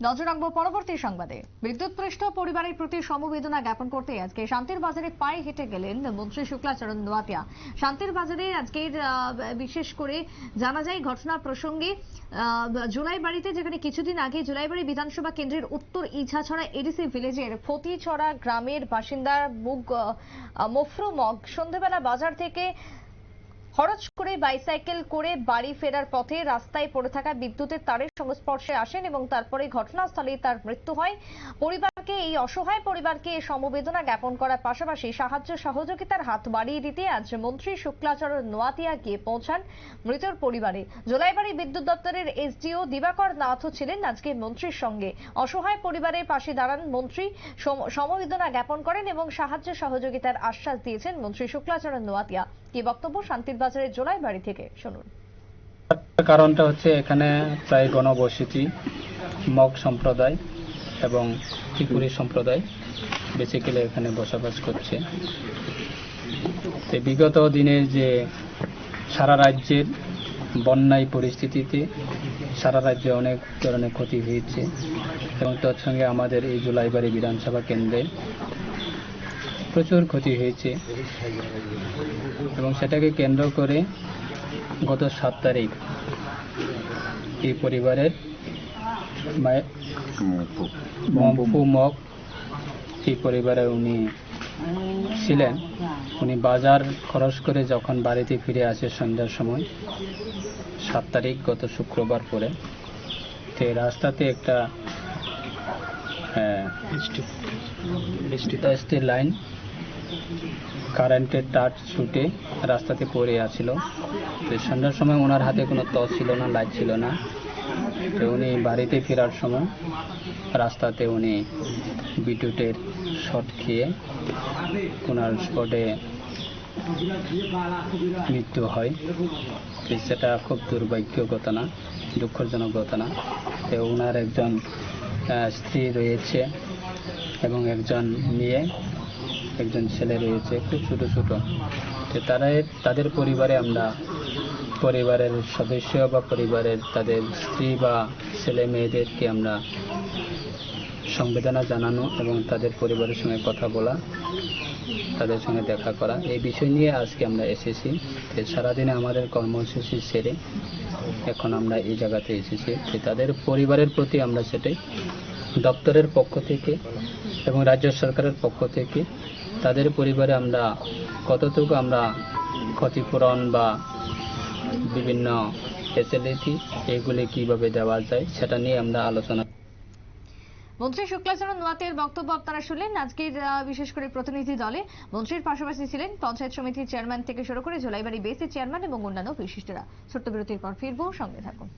নজর রাখব পরবর্তী সংবাদে। বিদ্যুৎপৃষ্ট পরিবারের প্রতি সমবেদনা জ্ঞাপন করতে আজকে শান্তির বাজারে পায়ে হেঁটে গেলেন মন্ত্রী শুক্লাচরণ নোয়াতিয়া শান্তির বাজারে আজকের বিশেষ করে জানা যায় ঘটনা প্রসঙ্গে জুলাই বাড়িতে যেখানে কিছুদিন আগে জুলাই বাড়ি বিধানসভা কেন্দ্রের উত্তর ইছাছড়া এডিসি ভিলেজের ফতিছড়া গ্রামের বাসিন্দা মুগ আহ, মফরু মগ সন্ধ্যেবেলা বাজার থেকে হরজ করে বাইসাইকেল করে বাড়ি ফেরার পথে রাস্তায় পড়ে থাকা বিদ্যুতের তারের সংস্পর্শে আসেন এবং তারপরে ঘটনাস্থলেই তার মৃত্যু হয়। পরিবারকে এই অসহায় পরিবারকে সমবেদনা জ্ঞাপন করার পাশাপাশি সাহায্য সহযোগিতার হাত বাড়িয়ে দিতে আজ মন্ত্রী শুক্লাচরণ নোয়াতিয়া গিয়ে পৌঁছান মৃতের পরিবারে। জোলাইবাড়ি বিদ্যুৎ দপ্তরের এসডিও দিবাকর নাথও ছিলেন আজকে মন্ত্রীর সঙ্গে। অসহায় পরিবারের পাশে দাঁড়ান মন্ত্রী সমবেদনা জ্ঞাপন করেন এবং সাহায্য সহযোগিতার আশ্বাস দিয়েছেন মন্ত্রী শুক্লাচরণ নোয়াতিয়া। কি বক্তব্য শান্তির বাজারের জোলাই বাড়ি থেকে? শুনুন। কারণটা হচ্ছে এখানে প্রায় গণবসতি, মগ সম্প্রদায়। এবং ত্রিপুরী সম্প্রদায় বেসিক্যালি এখানে বসবাস করছে। তো বিগত দিনে যে সারা রাজ্যের বন্যায় পরিস্থিতিতে সারা রাজ্যে অনেক ধরনের ক্ষতি হয়েছে এবং তার সঙ্গে আমাদের এই জুলাইবাড়ি বিধানসভা কেন্দ্রে প্রচুর ক্ষতি হয়েছে এবং সেটাকে কেন্দ্র করে গত সাত তারিখ এই পরিবারের মায়ের এই পরিবারে উনি ছিলেন। উনি বাজার খরচ করে যখন বাড়িতে ফিরে আসে সন্ধ্যার সময় সাত তারিখ গত শুক্রবার পরে তো রাস্তাতে একটা স্টিল লাইন কারেন্টের তার ছুটে রাস্তাতে পড়ে আছিল। তো সন্ধ্যার সময় ওনার হাতে কোনো টর্চ ছিল না লাইট ছিল না। তো উনি বাড়িতে ফেরার সময় রাস্তাতে উনি বিদ্যুতের শট খেয়ে ওনার স্পটে মৃত্যু হয়। সেটা খুব দুর্ভাগ্য ঘটনা দুঃখজনক ঘটনা। তো ওনার একজন স্ত্রী রয়েছে এবং একজন মেয়ে, একজন ছেলে রয়েছে, খুব ছোটো ছোটো। তো তারা তাদের পরিবারে আমরা পরিবারের সদস্য বা পরিবারের তাদের স্ত্রী বা ছেলে মেয়েদেরকে আমরা সংবেদনা জানানো এবং তাদের পরিবারের সঙ্গে কথা বলা, তাদের সঙ্গে দেখা করা, এই বিষয় নিয়ে আজকে আমরা এসেছি। সারাদিনে আমাদের কর্মসূচি সেরে এখন আমরা এই জায়গাতে এসেছি। তাদের পরিবারের প্রতি আমরা সেটাই, দপ্তরের পক্ষ থেকে এবং রাজ্য সরকারের পক্ষ থেকে তাদের পরিবারে আমরা কতটুকু আমরা ক্ষতিপূরণ বা বিভিন্ন ফেসিলিটি এগুলি কীভাবে দেওয়া যায় সেটা নিয়ে আমরা আলোচনা মন্ত্রী শুক্লাচরণ নোয়াতের বক্তব্য আপনারা শুনলেন। আজকের বিশেষ করে প্রতিনিধি দলে মন্ত্রীর পাশাপাশি ছিলেন পঞ্চায়েত সমিতির চেয়ারম্যান থেকে শুরু করে জোলাইবাড়ি বেসের চেয়ারম্যান এবং অন্যান্য বিশিষ্টরা। ছোট্ট বিরতির পর ফিরবো, সঙ্গে থাকুন।